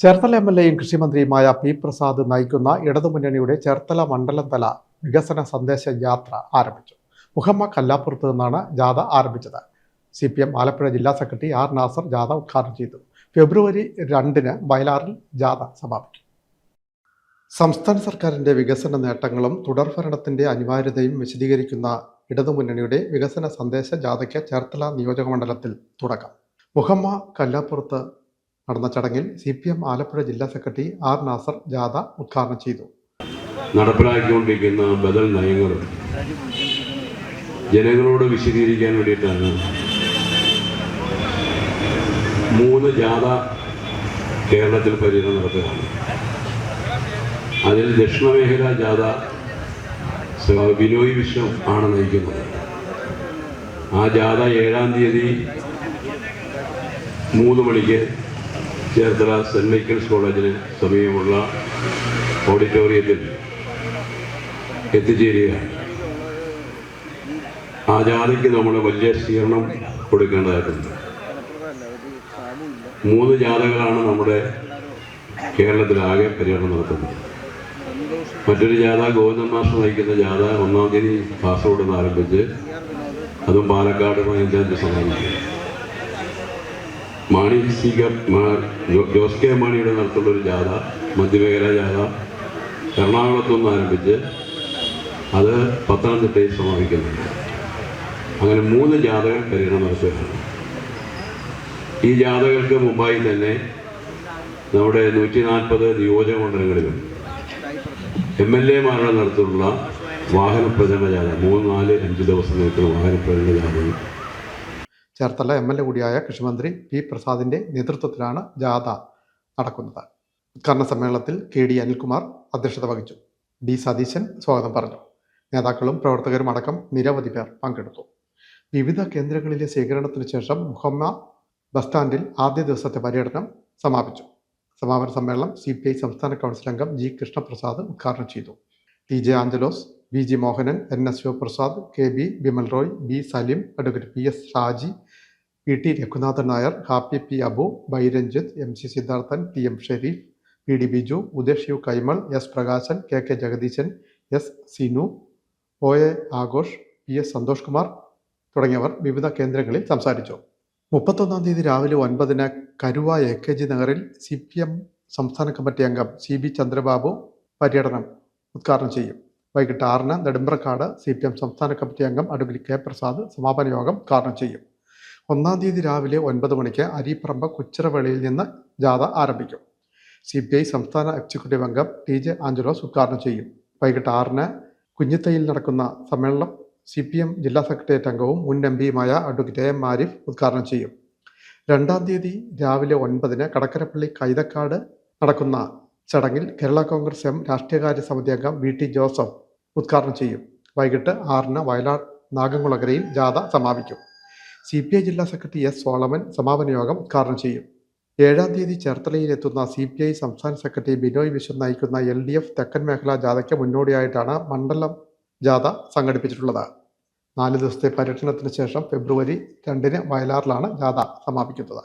Cherthala M L എയും കൃഷിമന്ത്രിയുമായ P Prasad നയിക്കുന്ന ഇടതുമുന്നണിയുടെ ചേർത്തല മണ്ഡലം തല വികസന സന്ദേശ യാത്ര ആരംഭിച്ചു. മുഹമ്മ കല്ലാപ്പുറത്ത് നിന്നാണ് ജാഥ ആരംഭിച്ചത്. സി പി എം ആലപ്പുഴ ജില്ലാ സെക്രട്ടറി ആർ നാസർ ജാഥ ഉദ്ഘാടനം ചെയ്തു. ഫെബ്രുവരി രണ്ടിന് വയലാറിൽ ജാഥ സമാപിക്കും. സംസ്ഥാന സർക്കാരിന്റെ വികസന നേട്ടങ്ങളും തുടർഭരണത്തിന്റെ അനിവാര്യതയും വിശദീകരിക്കുന്ന ഇടതുമുന്നണിയുടെ വികസന സന്ദേശ ജാഥയ്ക്ക് ചേർത്തല നിയോജകമണ്ഡലത്തിൽ തുടക്കം. മുഹമ്മ കല്ലാപ്പുറത്ത് നടന്ന ചടങ്ങിൽ സി പി എം ആലപ്പുഴ ജില്ലാ സെക്രട്ടറി ആർ നാസർ ജാഥ ഉദ്ഘാടനം ചെയ്തു. നടപ്പിലാക്കിക്കൊണ്ടിരിക്കുന്ന ബദൽ നയങ്ങൾ ജനങ്ങളോട് വിശദീകരിക്കാൻ വേണ്ടിയിട്ടാണ് മൂന്ന് ജാഥ കേരളത്തിൽ പര്യടനം നടത്തുകയാണ്. അതിൽ ദക്ഷിണമേഖല ജാഥ ബിനോയ് വിശ്വം ആണ് നയിക്കുന്നത്. ആ ജാഥ ഏഴാം തീയതി മൂന്ന് മണിക്ക് ചേർത്തല സെന്റ് മൈക്കിൾസ് കോളേജിന് സമീപമുള്ള ഓഡിറ്റോറിയത്തിൽ എത്തിച്ചേരുകയാണ്. ആ ജാതിക്ക് നമ്മൾ വലിയ സ്വീകരണം കൊടുക്കേണ്ടതായിട്ടുണ്ട്. മൂന്ന് ജാഥകളാണ് നമ്മുടെ കേരളത്തിലാകെ പര്യടനം നടത്തുന്നത്. മറ്റൊരു ജാഥ ഗോവിന്ദൻ മാസ്റ്റർ നയിക്കുന്ന ജാഥ ഒന്നാം തീയതി കാസർഗോഡ് നിന്ന് ആരംഭിച്ച് അതും പാലക്കാട് പതിനഞ്ചാം തീയതി സമാപിക്കും. മാണി സി കെ മാ- ജോ- ജോസ് കെ മാണിയുടെ നടത്തുള്ള ഒരു ജാഥ മധ്യമേഖല ജാഥ. എറണാകുളത്തു നിന്ന് ആരംഭിച്ച് അത് പത്തനംതിട്ടയിൽ സമാപിക്കുന്നുണ്ട്. അങ്ങനെ മൂന്ന് ജാഥകൾ പര്യടനം നടത്തുകയാണ്. ഈ ജാഥകൾക്ക് മുമ്പായി തന്നെ നമ്മുടെ നൂറ്റി നാൽപ്പത് നിയോജക മണ്ഡലങ്ങളിലും എം എൽ എമാരുടെ നടത്തുള്ള വാഹന പ്രചരണ ജാഥ മൂന്ന് നാല് അഞ്ച് ദിവസം നിൽക്കുന്ന വാഹന പ്രചരണ ജാഥയും ചേർത്തല എം എൽ എ കൂടിയായ കൃഷിമന്ത്രി പി പ്രസാദിന്റെ നേതൃത്വത്തിലാണ് ജാഥ നടക്കുന്നത്. ഉദ്ഘാടന സമ്മേളനത്തിൽ കെ ഡി അനിൽകുമാർ അധ്യക്ഷത വഹിച്ചു. ഡി സതീശൻ സ്വാഗതം പറഞ്ഞു. നേതാക്കളും പ്രവർത്തകരും അടക്കം നിരവധി പേർ പങ്കെടുത്തു. വിവിധ കേന്ദ്രങ്ങളിലെ സ്വീകരണത്തിന് ശേഷം മുഹമ്മ ബസ് സ്റ്റാൻഡിൽ ആദ്യ ദിവസത്തെ പര്യടനം സമാപിച്ചു. സമാപന സമ്മേളനം സി പി ഐ സംസ്ഥാന കൗൺസിൽ അംഗം ജി കൃഷ്ണപ്രസാദ് ഉദ്ഘാടനം ചെയ്തു. T J Angelos V G Mohanan N S Sivaprasad K B Bimal Roy B Salim advocate P S Shaji P T Raghunathan Nair Happy P Abu ബൈരഞ്ജിത്ത് M C Sidharthan T M Shareef P D Biju Udesh U Kaimal S Prakashan K K Jagadeesan S Sinu O A Aghosh P S Santhosh Kumar തുടങ്ങിയവർ വിവിധ കേന്ദ്രങ്ങളിൽ സംസാരിച്ചു. മുപ്പത്തൊന്നാം തീയതി രാവിലെ ഒൻപതിന് Karuva A K G നഗറിൽ C P M സംസ്ഥാന കമ്മിറ്റി അംഗം സി ബി ചന്ദ്രബാബു പര്യടനം ഉദ്ഘാടനം ചെയ്യും. വൈകിട്ട് ആറിന് നെടുമ്പ്രക്കാട് സി പി എം സംസ്ഥാന കമ്മിറ്റി അംഗം അഡ്വക്കേറ്റ് കെ പ്രസാദ് സമാപന യോഗം ഉദ്ഘാടനം ചെയ്യും. ഒന്നാം തീയതി രാവിലെ ഒൻപത് മണിക്ക് അരിപ്പറമ്പ് കുച്ചിറവേളിയിൽ നിന്ന് ജാഥ ആരംഭിക്കും. സി പി ഐ സംസ്ഥാന എക്സിക്യൂട്ടീവ് അംഗം ടി ജെ ആഞ്ചലോസ് ഉദ്ഘാടനം ചെയ്യും. വൈകിട്ട് ആറിന് കുഞ്ഞിത്തയിൽ നടക്കുന്ന സമ്മേളനം സി പി എം ജില്ലാ സെക്രട്ടേറിയറ്റ് അംഗവും മുൻ എം പിയുമായ അഡ്വക്കേറ്റ് എ എം ആരിഫ് ഉദ്ഘാടനം ചെയ്യും. രണ്ടാം തീയതി രാവിലെ ഒൻപതിന് കടക്കരപ്പള്ളി കൈതക്കാട് നടക്കുന്ന ചടങ്ങിൽ കേരള കോൺഗ്രസ് എം രാഷ്ട്രീയകാര്യ സമിതി അംഗം വി ടി ജോസഫ് ഉദ്ഘാടനം ചെയ്യും. വൈകിട്ട് ആറിന് വയലാർ നാഗംകുളകരയിൽ ജാഥ സമാപിക്കും. സി പി ഐ ജില്ലാ സെക്രട്ടറി എസ് സോളമൻ സമാപന യോഗം ഉദ്ഘാടനം ചെയ്യും. ഏഴാം തീയതി ചേർത്തലയിൽ എത്തുന്ന സി പി ഐ സംസ്ഥാന സെക്രട്ടറി ബിനോയ് വിശ്വം നയിക്കുന്ന എൽ ഡി എഫ് തെക്കൻ മേഖലാ ജാഥയ്ക്ക് മുന്നോടിയായിട്ടാണ് മണ്ഡലം ജാഥ സംഘടിപ്പിച്ചിട്ടുള്ളത്. നാല് ദിവസത്തെ പര്യടനത്തിന് ശേഷം ഫെബ്രുവരി രണ്ടിന് വയലാറിലാണ് ജാഥ സമാപിക്കുന്നത്.